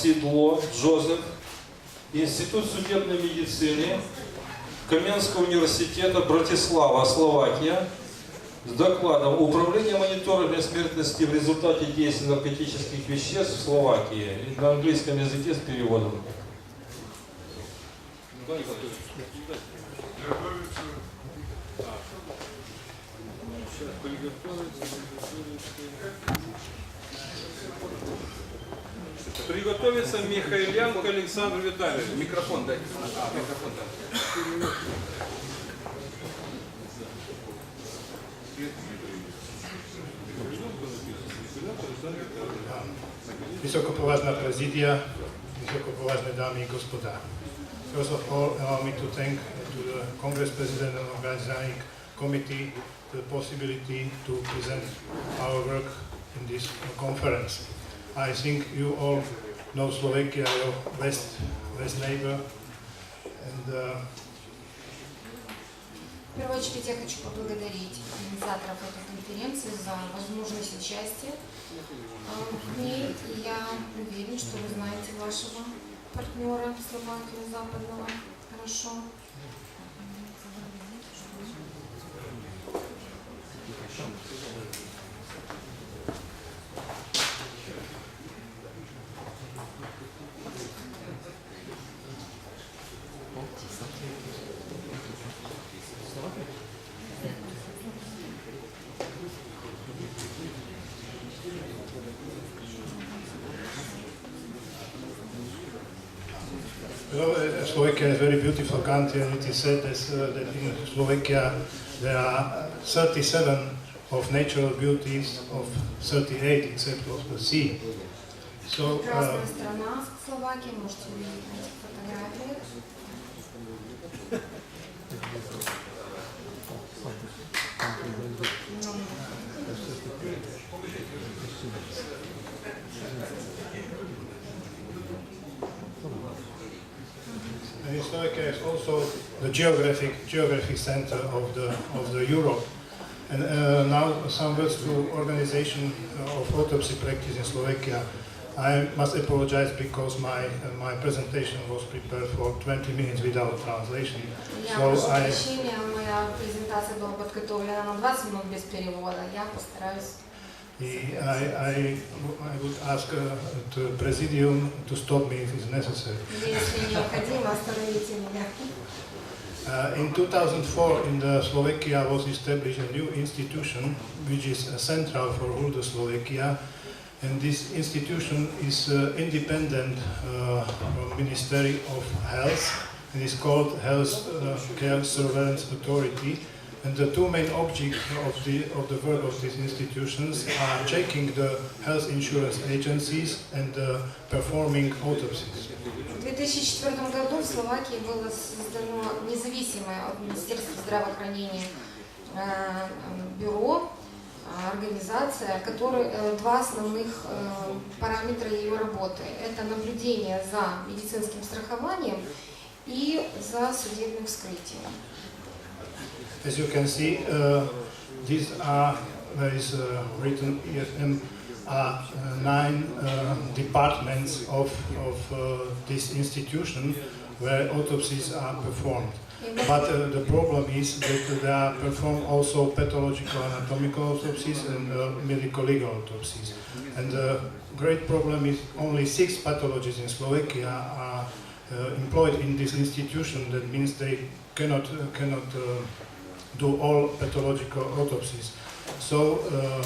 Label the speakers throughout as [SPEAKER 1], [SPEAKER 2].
[SPEAKER 1] Сидло Джозеф, Институт судебной медицины Каменского университета Братислава, Словакия, с докладом «Управление мониторинга смертности в результате действия наркотических веществ в Словакии» на английском языке с переводом.
[SPEAKER 2] Приготовиться Михайлянко Александр Витальевич. Микрофон дайте. А, микрофон дайте.
[SPEAKER 3] Vysokopovážna prezidia, vysokopovážne dámy i gospoda. First of all, allow me to thank to the Congress President and Organizing Committee the possibility to present our work in this conference. I think you all know Slovakia, your best, best neighbor, and uh,
[SPEAKER 4] В первую очередь я хочу поблагодарить организаторов этой конференции за возможность участия в ней. И я уверен, что вы знаете вашего партнера Словакию Западного хорошо.
[SPEAKER 3] Uh, Slovakia is a very beautiful country, and it is said as, uh, that in Slovakia there are 37 of natural beauties of 38 except of the sea. So, uh, Slovakia is also the geographic geographic center of the of the Europe. And uh, now some words to organization of autopsy practice in Slovakia. I must apologize because my uh, my presentation was prepared for 20 minutes without translation.
[SPEAKER 4] Я
[SPEAKER 3] So
[SPEAKER 4] прошу
[SPEAKER 3] I
[SPEAKER 4] прощения, моя презентация была подготовлена на 20 минут без перевода. Я постараюсь
[SPEAKER 3] I, I, I would ask uh, the Presidium to stop me if it's necessary.
[SPEAKER 4] Если необходимо, остановите меня.
[SPEAKER 3] Uh, in 2004, in the Slovakia was established a new institution, which is uh, central for all the Slovakia, and this institution is uh, independent uh, from Ministry of Health. It is called Health uh, Care Surveillance Authority. And the two main objects of the, of the work of these institutions are checking the health insurance agencies and uh, performing autopsies.
[SPEAKER 4] В 2004 году в Словакии было создано независимое от Министерства здравоохранения э, бюро, организация, которой э, два основных э, параметра ее работы. Это наблюдение за медицинским страхованием и за судебным вскрытием.
[SPEAKER 3] As you can see, uh, these are, there is uh, written EFM, are um, uh, nine departments of, of this institution where autopsies are performed. But uh, the problem is that they are performed also pathological anatomical autopsies and uh, medical legal autopsies. And the uh, great problem is only six pathologists in Slovakia are employed in this institution. That means they cannot, cannot do all pathological autopsies. So uh,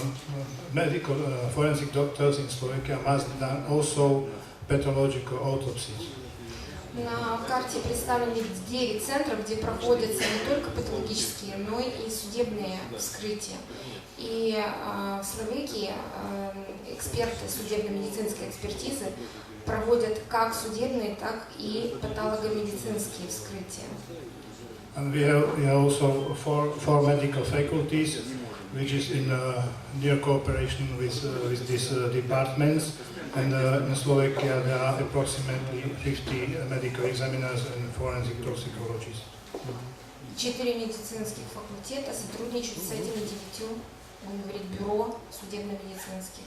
[SPEAKER 3] medical uh, forensic doctors in Slovakia must done also pathological autopsies.
[SPEAKER 4] На карте представлены 9 центров, где проводятся не только патологические, но и судебные вскрытия. И э, в Словакии э, эксперты судебно-медицинской экспертизы проводят как судебные, так и патологомедицинские вскрытия.
[SPEAKER 3] And we have, we have also four, four medical faculties, which is in uh, near cooperation with, uh, with these uh, departments. And uh, in Slovakia, there are approximately 50 medical examiners and forensic toxicologists.
[SPEAKER 4] Четыре медицинских факультета сотрудничают с этими девятью, будем говорить, бюро судебно-медицинских.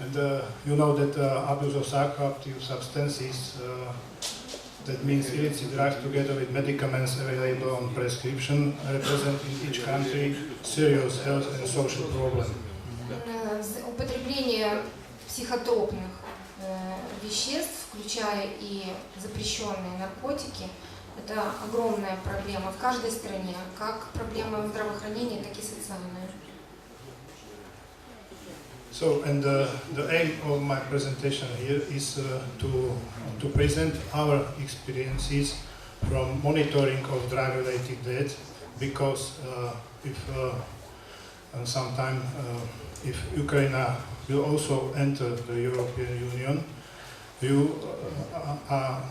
[SPEAKER 3] And uh, you know that uh, abuse of psychoactive substances, uh, that means illicit drugs together with medicaments available on prescription, represent in each country serious health and social problem.
[SPEAKER 4] Э, Употребление психотропных э, веществ, включая и запрещенные наркотики, это огромная проблема в каждой стране, как проблема здравоохранения, так и социальная.
[SPEAKER 3] So, and uh, the aim of my presentation here is uh, to, to present our experiences from monitoring of drug-related death, because uh, if uh, and sometime uh, if Ukraine will also enter the European Union, you uh, are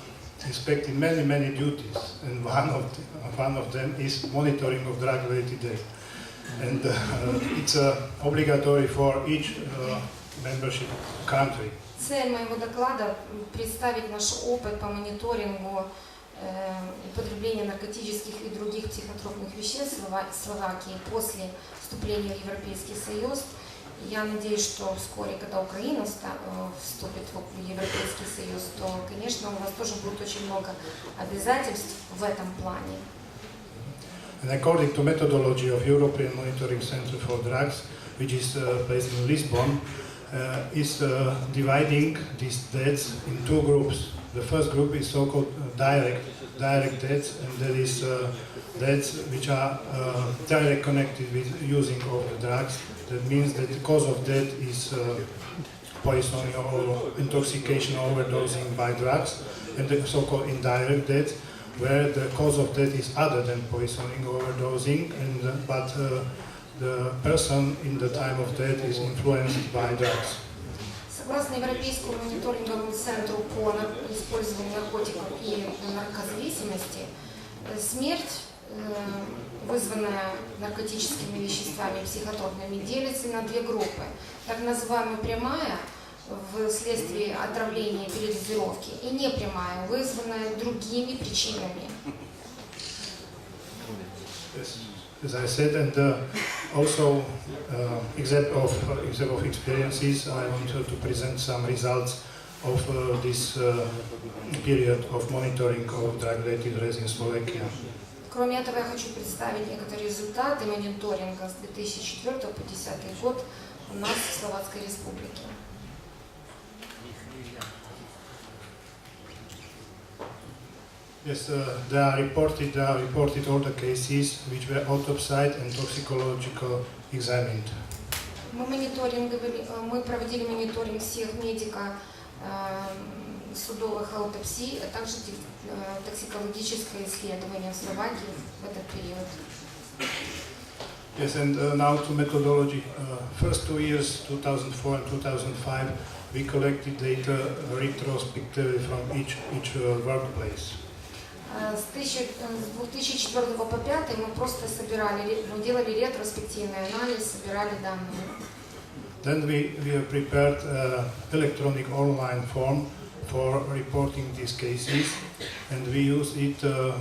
[SPEAKER 3] expecting many, many duties, and one of, the, one of them is monitoring of drug-related death and uh, it's uh, obligatory for each uh, membership country.
[SPEAKER 4] Цель моего доклада представить наш опыт по мониторингу э, употребления наркотических и других психотропных веществ в Слова- Словакии после вступления в Европейский Союз. Я надеюсь, что вскоре, когда Украина э, вступит в Европейский Союз, то, конечно, у вас тоже будет очень много обязательств в этом плане.
[SPEAKER 3] And according to methodology of European Monitoring Center for Drugs, which is uh, based in Lisbon, uh, is uh, dividing these deaths in two groups. The first group is so-called uh, direct direct deaths, and that is uh, deaths which are uh, direct connected with using of the drugs. That means that the cause of death is poisoning or intoxication or overdosing by drugs, and the so-called indirect death, where the cause of death is other than poisoning overdosing, and, uh, but uh, the person in the time of death is influenced by drugs.
[SPEAKER 4] Согласно Европейскому мониторинговому центру по использованию наркотиков и наркозависимости, э, смерть, э, вызванная наркотическими веществами и психотропными, делится на две группы. Так называемая прямая вследствие отравления передозировки и непрямая, вызванная другими причинами.
[SPEAKER 3] As I said, and uh, also uh, example of uh, of experiences, I want to, to present some results of uh, this uh, period of monitoring of drug-related deaths in Slovakia.
[SPEAKER 4] Кроме этого, я хочу представить некоторые результаты мониторинга с 2004 по 2010 год у нас в Словацкой Республике.
[SPEAKER 3] Yes, uh, they are reported. They are reported all the cases which were autopsied and toxicological examined.
[SPEAKER 4] Мы мониторинговали, э, мы проводили мониторинг всех медико э, судовых аутопсий, а также тек- э, токсикологическое исследование в Словакии в этот период.
[SPEAKER 3] Yes, and uh, now to methodology. Uh, first two years, 2004 and 2005, we collected data retrospectively from each each uh, workplace.
[SPEAKER 4] Э, С, тысячи- э, с 2004 по 2005 мы просто собирали, ре- мы делали ретроспективный анализ, собирали данные.
[SPEAKER 3] Then we, we have prepared uh, electronic online form for reporting these cases, and we use it uh,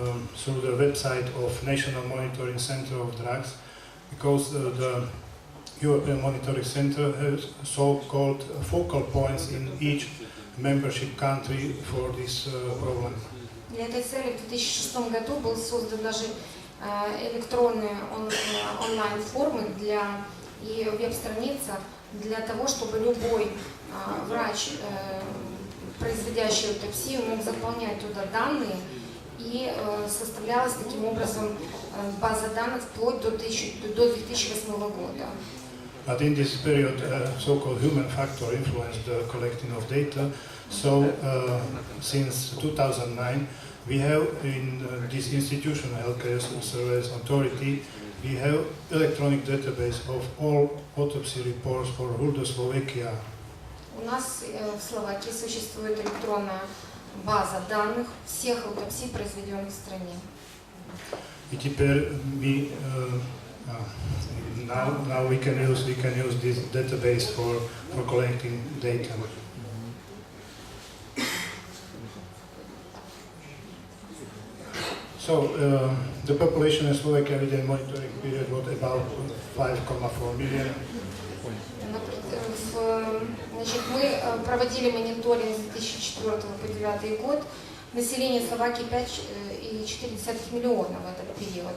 [SPEAKER 3] um, through the website of National Monitoring Center of Drugs, because uh, the European Monitoring Center has so-called focal points in each membership country for this uh, problem.
[SPEAKER 4] Для этой цели в 2006 году был создан даже э, электронные он- э, онлайн-формы для и веб-страница для того, чтобы любой э, врач, производящий аутопсию, мог заполнять туда данные и составлялась таким образом база данных вплоть до, 1000 до 2008 года.
[SPEAKER 3] But in this period, uh, so-called human factor influenced the collecting of data. So uh, since 2009, we have in uh, this institution, Healthcare Service Authority, we have electronic database of all autopsy reports for whole the Slovakia.
[SPEAKER 4] У нас э, в Словакии существует электронная база данных всех аутопсий, произведенных в стране.
[SPEAKER 3] I теперь we, uh, uh, now, now we can use we can use this database for, for collecting data. So So um, the population in Slovakia within monitoring period was about 5,4 million.
[SPEAKER 4] Напр- э, в- Значит, мы э, проводили мониторинг с 2004 по 2009 год. Население Словакии 5,4 миллиона в этот период.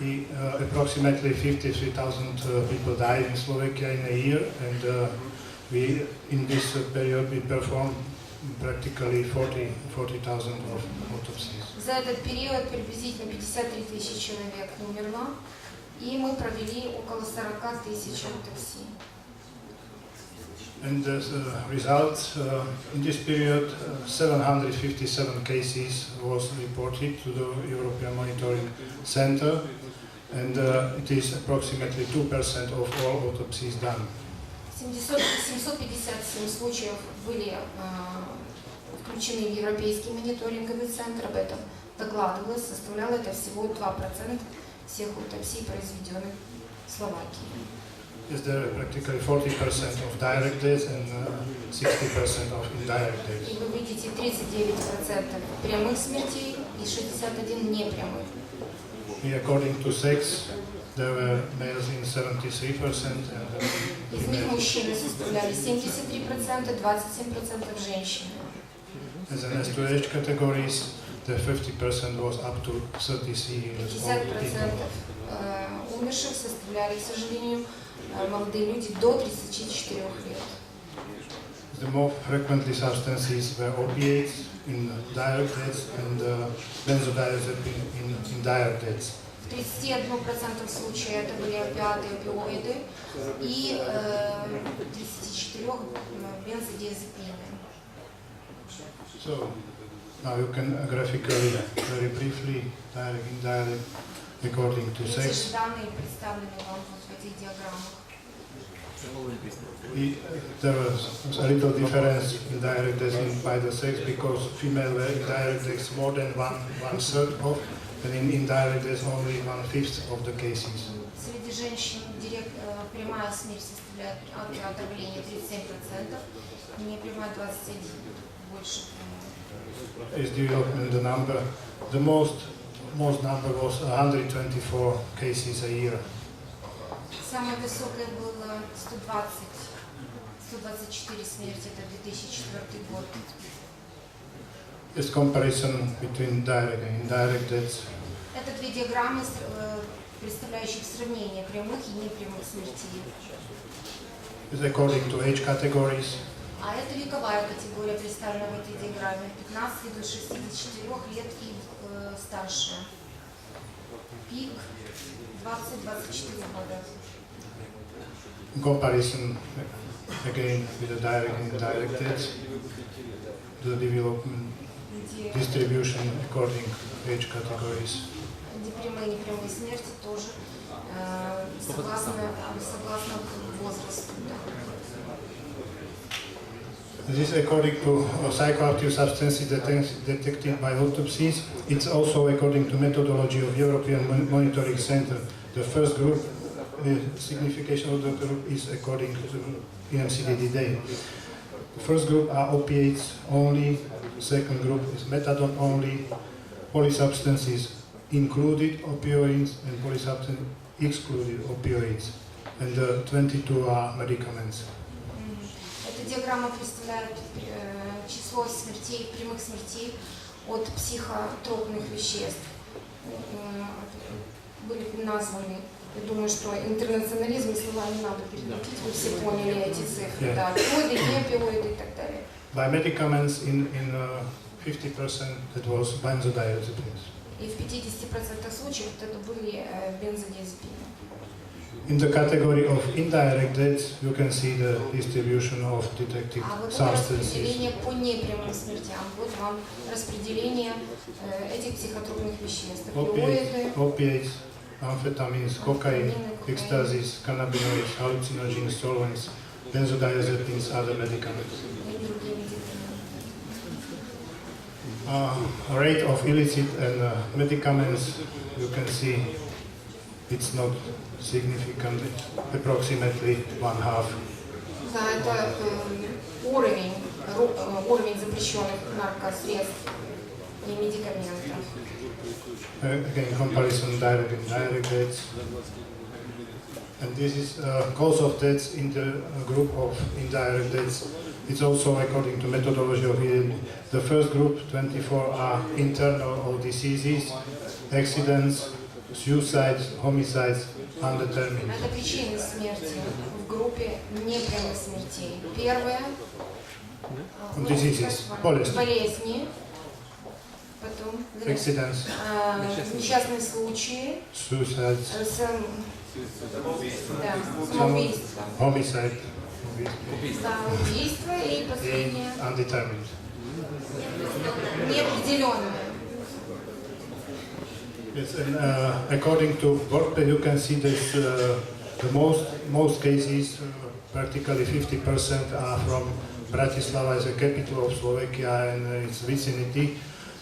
[SPEAKER 3] We, uh, approximately 53,000 uh, people died in Slovakia in a year, and uh, we, in this uh, period, we performed practically 40 40,000 of autopsies.
[SPEAKER 4] За этот период приблизительно 53 тысячи человек умерло, и мы провели около 40 тысяч аутопсий.
[SPEAKER 3] And the uh, result uh, in this period, uh, 757 cases was reported to the European Monitoring Center, and uh, it is approximately 2% of all autopsies done.
[SPEAKER 4] 700 757 случаев были э, включены в Европейский мониторинговый центр, об этом докладывалось, составляло это всего 2% всех аутопсий, произведенных в Словакии.
[SPEAKER 3] Is there practically 40% of direct deaths and uh, 60% of indirect
[SPEAKER 4] И
[SPEAKER 3] deaths.
[SPEAKER 4] вы видите 39% прямых смертей и 61 непрямых.
[SPEAKER 3] According to sex, there were males in 73% and uh,
[SPEAKER 4] Из них
[SPEAKER 3] females.
[SPEAKER 4] мужчины составляли 73%, 27% женщины.
[SPEAKER 3] As an as to age categories, the 50% was up to 33 years
[SPEAKER 4] 50%
[SPEAKER 3] old people.
[SPEAKER 4] э, умерших составляли, к сожалению, э, молодые люди до 34 лет.
[SPEAKER 3] The more frequently substances were opiates in direct deaths and uh, benzodiazepine in indirect deaths.
[SPEAKER 4] В 31% случаев это были опиаты, опиоиды и э, в 34 бензодиазепины.
[SPEAKER 3] So now you can uh, graphically, very briefly, direct, indirect, according to
[SPEAKER 4] Эти
[SPEAKER 3] sex.
[SPEAKER 4] же данные представлены вам вот в этих диаграммах.
[SPEAKER 3] We, there was a little difference in direct deaths in by the sex because female were in direct deaths more than one, one third of, and in indirect deaths only one fifth of the cases.
[SPEAKER 4] Среди женщин директ, э, прямая смерть составляет от отравления 37%, непрямая 21%, больше.
[SPEAKER 3] Is development the number, the most, most number was 124 cases a year.
[SPEAKER 4] Самое высокое было 120, 124 смерти, это 2004 год.
[SPEAKER 3] This comparison between direct and indirect deaths
[SPEAKER 4] Это две диаграммы, с- э, представляющих сравнение прямых и непрямых смертей.
[SPEAKER 3] is according to age categories.
[SPEAKER 4] А это вековая категория, представлена в этой диаграмме, 15 до 64 лет и э, старше. Пик 20-24 года.
[SPEAKER 3] Comparison uh, again with the direct and indirect deaths, the development distribution according to age categories.
[SPEAKER 4] где прямые и непрямые смерти тоже э, согласно, согласно возрасту. да.
[SPEAKER 3] This is according to uh, psychoactive substances detec- detected by autopsies. It's also according to methodology of European Mon- Monitoring Center. The first group, the signification of the group is according to EMCDD day. The first group are opiates only, second group is methadone only, polysubstances included opioids and polysubstances excluded opioids. And the 22 are medicaments.
[SPEAKER 4] Мгм. Эта диаграмма представляет э, число смертей, прямых смертей от психотропных веществ. Э, Были названы, я думаю, что интернационализм и слова не надо переводить, вы все поняли эти цифры,
[SPEAKER 3] Yeah.
[SPEAKER 4] да, опиоиды, не опиоиды и так далее.
[SPEAKER 3] By medicaments, in, in uh, 50% that was benzodiazepines.
[SPEAKER 4] И в 50% случаев это были э, бензодиазепины.
[SPEAKER 3] In the category of indirect deaths, you can see the distribution of detected
[SPEAKER 4] А
[SPEAKER 3] substances.
[SPEAKER 4] распределение по непрямым смертям. Вот вам распределение э, этих психотропных веществ. Опиоиды,
[SPEAKER 3] amphetamines, cocaine,
[SPEAKER 4] Amphetamin, cocaine.
[SPEAKER 3] ecstasies, cannabinoids, hallucinogens, solvents, benzodiazepines, other medicaments.
[SPEAKER 4] и другие медикаменты.
[SPEAKER 3] Uh, rate of illicit and uh, medicaments, you can see it's not significant, approximately one half.
[SPEAKER 4] Да, это э, уровень, ру- э, уровень запрещенных наркосредств и медикаментов.
[SPEAKER 3] Uh, again, comparison direct and indirect deaths. And this is uh, cause of deaths in the uh, group of indirect deaths. It's also according to methodology of ELD. The first group, 24, are internal or diseases, accidents, suicides, homicides, undetermined.
[SPEAKER 4] Это причины смерти в группе непрямых смертей. Первое а,
[SPEAKER 3] Diseases, болезни.
[SPEAKER 4] болезни, потом
[SPEAKER 3] Accidents,
[SPEAKER 4] а, несчастные случаи,
[SPEAKER 3] suicides,
[SPEAKER 4] э, сам- да, самоубийство,
[SPEAKER 3] homicide,
[SPEAKER 4] да, убийство и
[SPEAKER 3] and
[SPEAKER 4] последнее
[SPEAKER 3] undetermined.
[SPEAKER 4] неопределенное.
[SPEAKER 3] Yes, and uh, according to Workpay, you can see that uh, the most most cases, uh, practically 50% are from Bratislava as a capital of Slovakia and uh, its vicinity,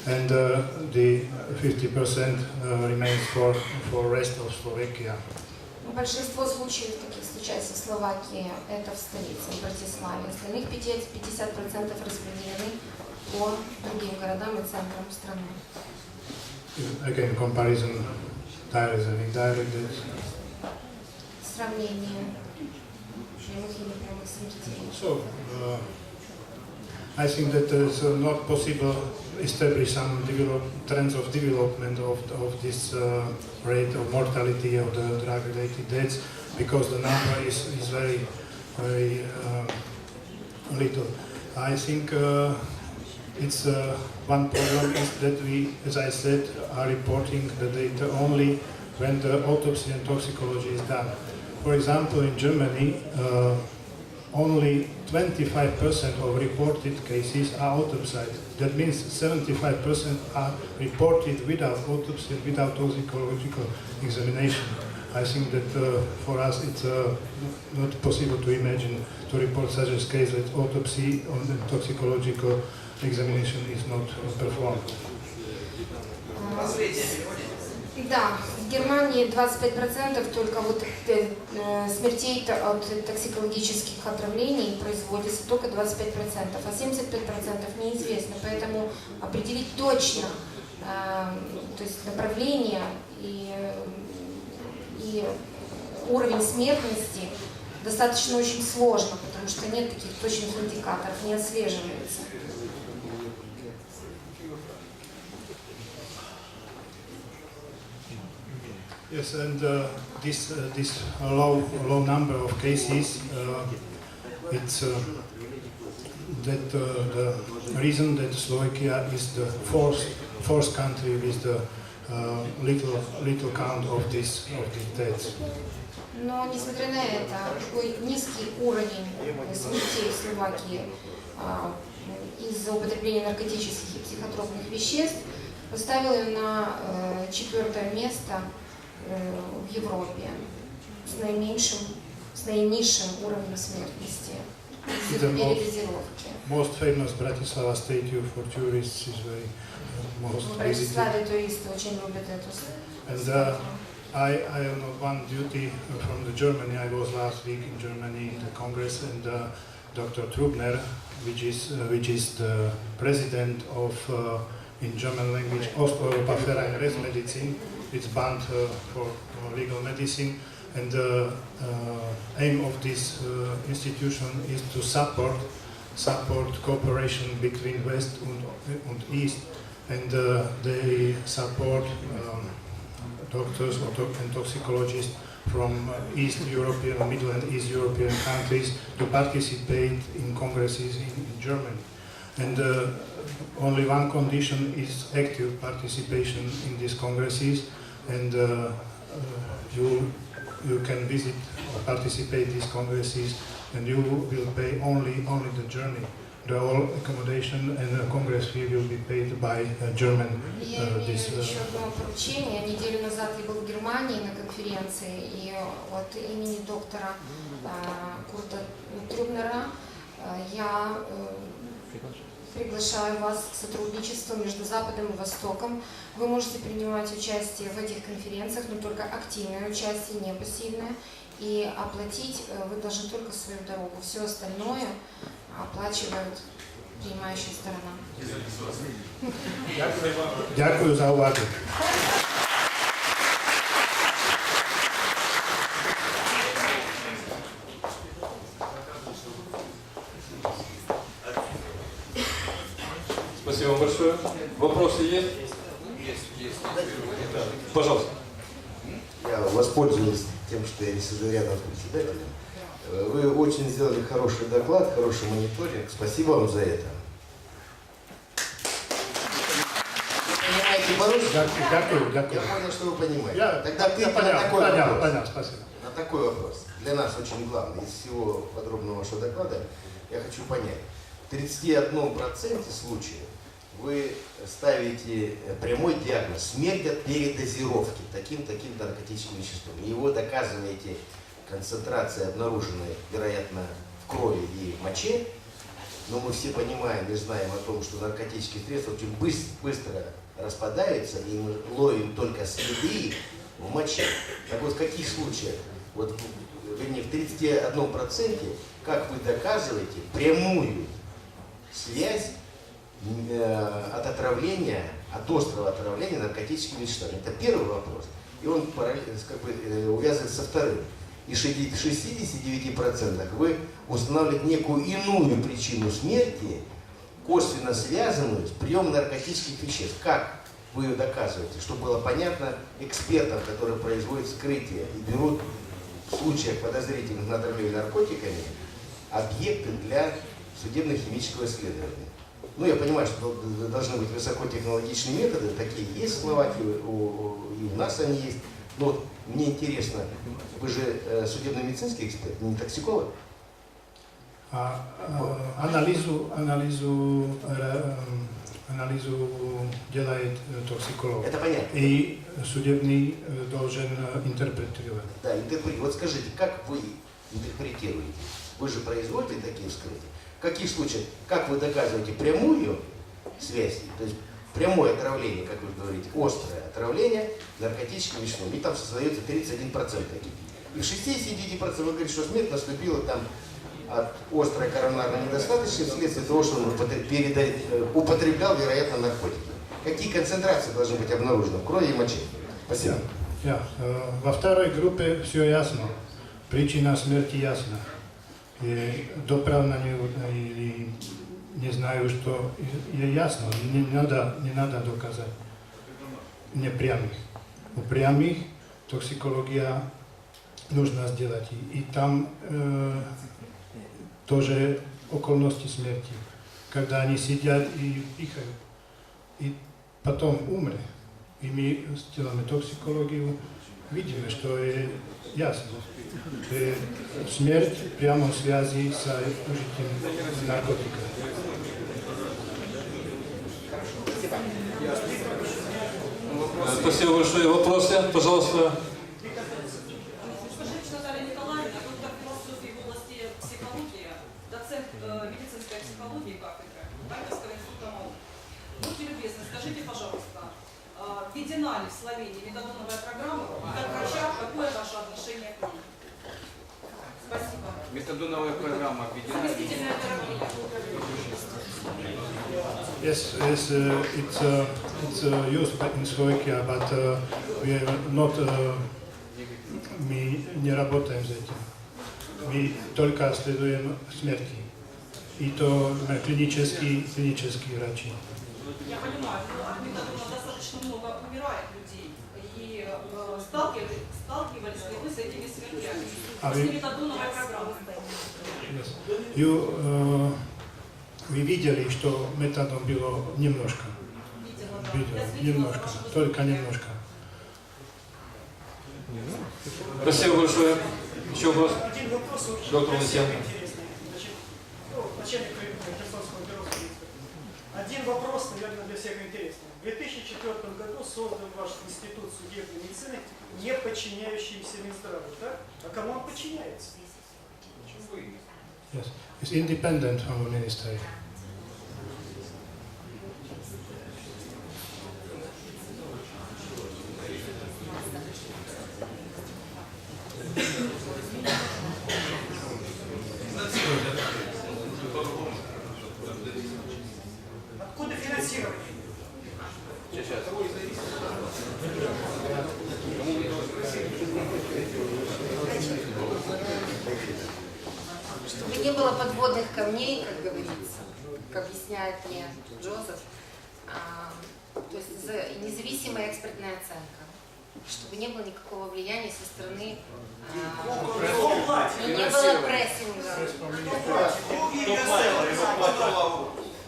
[SPEAKER 3] and uh, the 50% uh, remains for for rest of Slovakia.
[SPEAKER 4] Большинство случаев таких случается в Словакии, это в столице, в Братиславе. Остальных 50%, 50% распределены по другим городам и центрам страны.
[SPEAKER 3] Again, comparison direct and indirect.
[SPEAKER 4] Сравнение прямых и непрямых смертей.
[SPEAKER 3] So, uh, I think that it's uh, not possible establish some develop, trends of development of, of this uh, rate of mortality of the drug-related deaths because the number is, is very, very uh, little. I think uh, it's uh, one problem is that we, as I said, are reporting the data only when the autopsy and toxicology is done. For example, in Germany, uh, only 25% of reported cases are autopsied. That means 75% are reported without autopsy, without toxicological examination. I think that uh, for us it's uh, not possible to imagine to report such a case that autopsy on the toxicological examination is not performed.
[SPEAKER 4] Да, в Германии 25% только вот э, смертей от токсикологических отравлений производится только 25%, а 75% неизвестно. Поэтому определить точно э, то есть направление и, и уровень смертности достаточно очень сложно, потому что нет таких точных индикаторов, не отслеживается.
[SPEAKER 3] Yes, and uh, this uh, this low low number of cases, uh, it's uh, that uh, the reason that Slovakia is the fourth fourth country with the uh, little little count of this of these deaths.
[SPEAKER 4] Но, несмотря на это, такой низкий уровень смертей в Словакии а, из-за употребления наркотических и психотропных веществ поставил ее на э, четвертое место э, в Европе с наименьшим, с наинизшим уровнем смертности из-за
[SPEAKER 3] Это мол-
[SPEAKER 4] передозировки.
[SPEAKER 3] Most famous Bratislava statue for tourists is very uh, most
[SPEAKER 4] В
[SPEAKER 3] visited.
[SPEAKER 4] Братиславе туристы очень любят эту с-
[SPEAKER 3] And uh, I, I have not one duty from the Germany. I was last week in Germany in the Congress, and uh, Dr. Trubner, which is uh, which is the president of uh, in German language Osteuropa-Verein Rechtsmedizin. it's banned uh, for, legal medicine, and the uh, aim of this uh, institution is to support support cooperation between West and, and East, and uh, they support. Um, doctors or to- and toxicologists from uh, East European, Middle and East European countries to participate in congresses in, Germany. And uh, only one condition is active participation in these congresses, and uh, uh, you you can visit or participate these congresses, and you will pay only only the journey. The whole accommodation and the congress fee will be paid by uh, German
[SPEAKER 4] Я
[SPEAKER 3] uh,
[SPEAKER 4] имею
[SPEAKER 3] this uh,
[SPEAKER 4] еще одно поручение. Неделю назад я был в Германии на конференции, и от имени доктора а, Курта Трюбнера а, я э, приглашаю вас к сотрудничеству между Западом и Востоком. Вы можете принимать участие в этих конференциях, но только активное участие, не пассивное. И оплатить э, вы должны только свою дорогу. Все остальное оплачивают принимающая сторона.
[SPEAKER 3] Дякую за увагу.
[SPEAKER 1] Спасибо вам большое. Вопросы есть?
[SPEAKER 2] Есть, есть.
[SPEAKER 1] Пожалуйста.
[SPEAKER 5] Я воспользуюсь тем, что я не сижу рядом с председателем. Вы очень сделали хороший доклад, хороший мониторинг. Спасибо вам за это. Я понял, что вы понимаете.
[SPEAKER 3] Я,
[SPEAKER 5] Тогда
[SPEAKER 3] я
[SPEAKER 5] ответьте на
[SPEAKER 3] понял,
[SPEAKER 5] такой
[SPEAKER 3] понял,
[SPEAKER 5] вопрос.
[SPEAKER 3] понял, спасибо.
[SPEAKER 5] На такой вопрос. Для нас очень главный. Из всего подробного вашего доклада я хочу понять. В 31% случаев вы ставите э, прямой диагноз смерть от передозировки таким-таким наркотическим веществом. И его доказываете концентрацией обнаруженной, вероятно, в крови и в моче. Но мы все понимаем и знаем о том, что наркотические средства очень быс- быстро распадаются, и мы ловим только следы в моче. Так вот, в каких случаях, вот, вернее, в 31% как вы доказываете прямую связь от отравления, от острого отравления наркотическими веществами? Это первый вопрос. И он параллельно, как бы, э, увязывается со вторым. И в 69% вы устанавливаете некую иную причину смерти, косвенно связанную с приемом наркотических веществ. Как вы ее доказываете? Чтобы было понятно экспертам, которые производят вскрытие и берут в случаях подозрительных на отравление наркотиками объекты для судебно-химического исследования. Ну, я понимаю, что дол- должны быть высокотехнологичные методы, такие есть в Словакии, и у нас они есть. Но вот мне интересно, вы же э, судебно-медицинский эксперт, не токсиколог?
[SPEAKER 3] A, a, analýzu, analýzu, re, analýzu dělají toxikolog.
[SPEAKER 5] Это понятно.
[SPEAKER 3] I судебный э, должен э, интерпретировать.
[SPEAKER 5] Да, интерпре- Вот скажите, как вы интерпретируете? Вы же производите такие вскрытия. В каких случаях, как вы доказываете прямую связь, то есть прямое отравление, как вы говорите, острое отравление наркотическим веществом, и там создается 31% таких. И в 69% вы говорите, что смерть наступила там от острой коронарной недостаточности вследствие того, что он э, употреблял, вероятно, наркотики. Какие концентрации должны быть обнаружены в крови и моче? Спасибо.
[SPEAKER 3] Ja, э, во второй группе все ясно. Причина смерти ясна. je dopravna neúhodná ili ne znaju što je jasno, ne nada, ne nada dokazati neprijamih. U prijamih toksikologija nužna zdjelati i tam e, to že okolnosti smrti, kada oni sjedjat i pihaju i potom umre. I mi stjelame toksikologiju, видели, что э, ясно, э, смерть в прямом связи с этим наркотиком.
[SPEAKER 1] Спасибо большое. Вопросы? Пожалуйста.
[SPEAKER 3] Yes, yes, uh, it's, uh, it's uh, used by- in Slovakia, but uh, we are not, uh, мы не работаем с этим. Мы только следуем смерти. И то на клинические, клинические врачи.
[SPEAKER 6] Я понимаю, но от метадона достаточно много умирает людей. И э, сталкивались, сталкивались ли вы с этими смертями?
[SPEAKER 3] А
[SPEAKER 6] После
[SPEAKER 3] вы-
[SPEAKER 6] метадоновой программы.
[SPEAKER 3] Yes. You, uh, вы видели, что методом было немножко.
[SPEAKER 6] Видела, да.
[SPEAKER 3] Немножко, только немножко.
[SPEAKER 1] Спасибо большое. Еще вопрос?
[SPEAKER 7] Один вопрос очень
[SPEAKER 1] Доктор
[SPEAKER 7] для всех
[SPEAKER 1] Лысенко.
[SPEAKER 7] начальник Херсонского бюро. Один вопрос, наверное, для всех интересный. В 2004 году создан ваш институт судебной медицины, не подчиняющийся Минздраву, так? А кому он подчиняется?
[SPEAKER 3] Yes. It's independent from the ministry.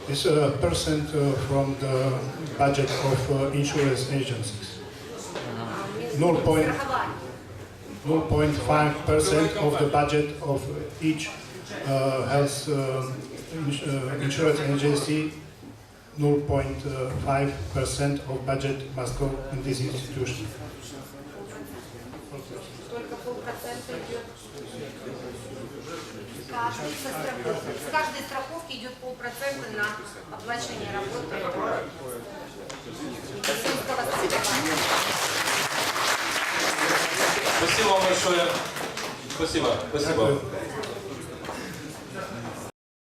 [SPEAKER 3] This a percent uh, from the budget of uh, insurance agencies. 0.5 percent of the budget of each uh, health uh, uh, insurance agency. Uh, 0.5 percent of budget must go in this institution.
[SPEAKER 4] Каждой со страховки. С каждой страховки идет полпроцента на оплачивание работы медицинского страхования.
[SPEAKER 1] Спасибо вам большое. Спасибо. Спасибо.